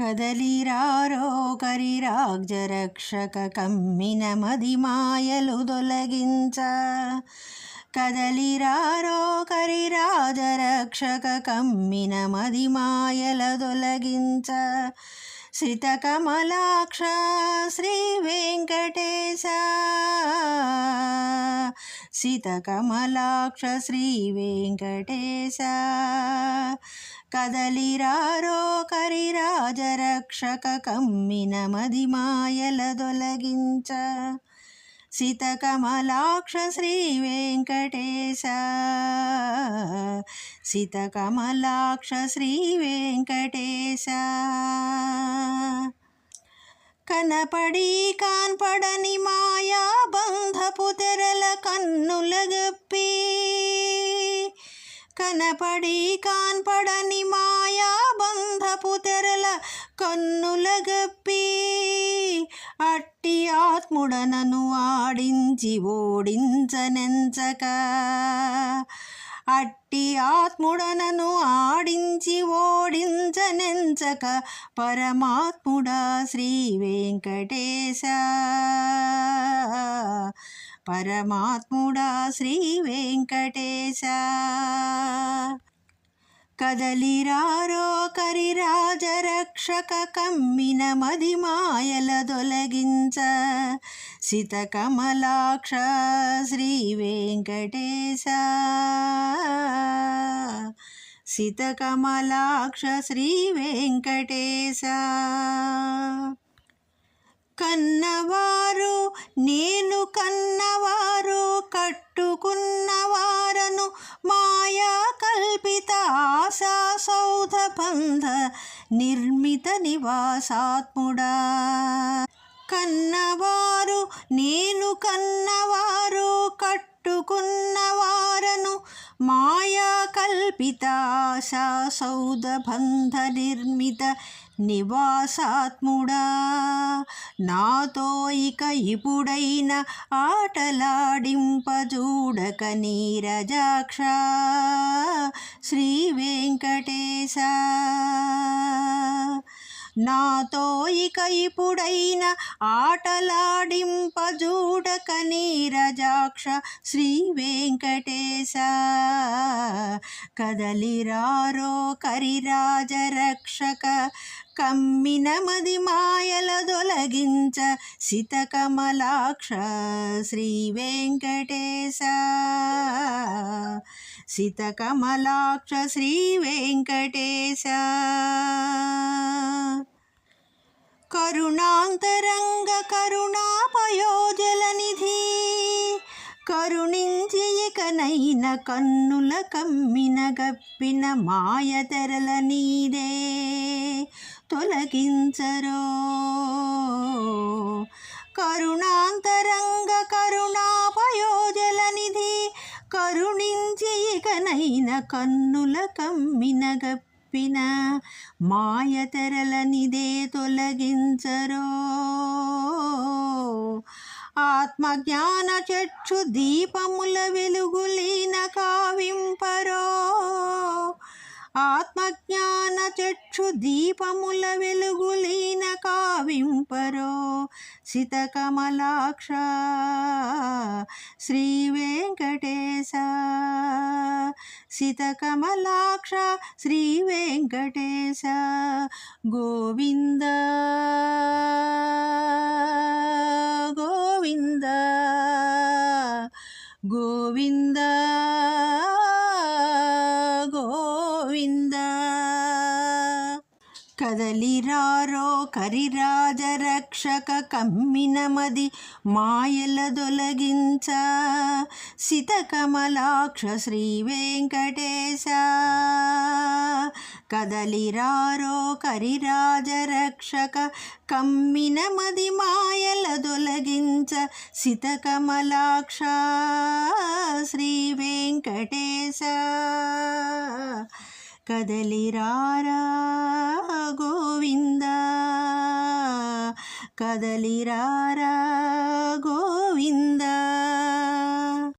కదలిరారో కరిరాగ్జరక్షక కమ్మిన మదిమాయలు దొలగించ కదలిరారో కరిరాజరక్షక కమ్మిన మదిమాయల దొలగించ శ్రితకమలాక్ష శ్రీ వెంకటేశ. సీతకమలాక్ష శ్రీ వెంకటేశ. కదలిరారో కరిరాజరక్షక కమ్మిన మదిమాయల దొలగించ సీతకమలాక్ష శ్రీ వెంకటేశ. సీతకమలాక్ష శ్రీ వెంకటేశ. కనపడి కాన్పడని మాయా బంధపు తెరల కన్నుల గప్పి కనపడి కాన్పడని మాయాబంధపు తెరల కన్నుల గప్పి. అట్టి ఆత్ముడనను ఆడించి ఓడించనెంచక. అట్టి ఆత్ముడనను ఆడించి ఓడించనెంచక పరమాత్ముడా శ్రీ వెంకటేశ. పరమాత్ముడా శ్రీ వెంకటేశ. కదలిరారో కరిరాజరక్షక కమ్మిన మది మాయల దొలగించ సితకమలాక్ష శ్రీ వెంకటేశ. సితకమలాక్ష శ్రీ వెంకటేశ. కన్నవారు నిర్మిత నివాసాత్ముడా. కన్నవారు నేను కన్నవారు కట్టుకున్నవారను మాయా కల్పిత ఆశా సౌధ బంధ నిర్మిత నివాసాత్ముడా. నాతో ఇక ఇప్పుడైన ఆటలాడింపజూడక నీరజాక్ష శ్రీ వెంకటేశ. నాతో ఇక ఇప్పుడైన ఆటలాడింపజూడక నీరజాక్ష శ్రీ వెంకటేశ. కదలిరారో కరిరాజరక్షక కమ్మిన మది మాయల దొలగించ సితకమలాక్ష శ్రీ వెంకటేశ. సితకమలాక్ష శ్రీ వెంకటేశ కరుణాంతరంగ కరుణాపయోజల నిధి కరుణించి ఇకనైన కన్నుల కమ్మిన గప్పిన మాయ తెరల నీదే తొలగించరో. కరుణాంతరంగ కరుణా ఇకనైన కన్నుల కమ్మిన గప్పిన మాయ తెరల తొలగించరో ఆత్మజ్ఞాన చక్షు దీపముల వెలుగులీన కావింపరో ఆత్మజ్ఞాన చక్షు దీపముల వెలుగులీన కావింపరో సితకమలాక్ష శ్రీ వెంకటేశ. సితకమలాక్ష శ్రీ వెంకటేశ. గోవింద గోవింద గోవిందా. కదలిరారో కరిరాజ రక్షక కమ్మినమది మాయల దొలగించ. సితకమలాక్ష శ్రీ వెంకటేశ. కదలిరారో కరిరాజ రక్షక కమ్మినమది మాయల దొలగించ. సితకమలాక్ష శ్రీ వెంకటేశ. కదలిరారా కదలిరారా గోవింద?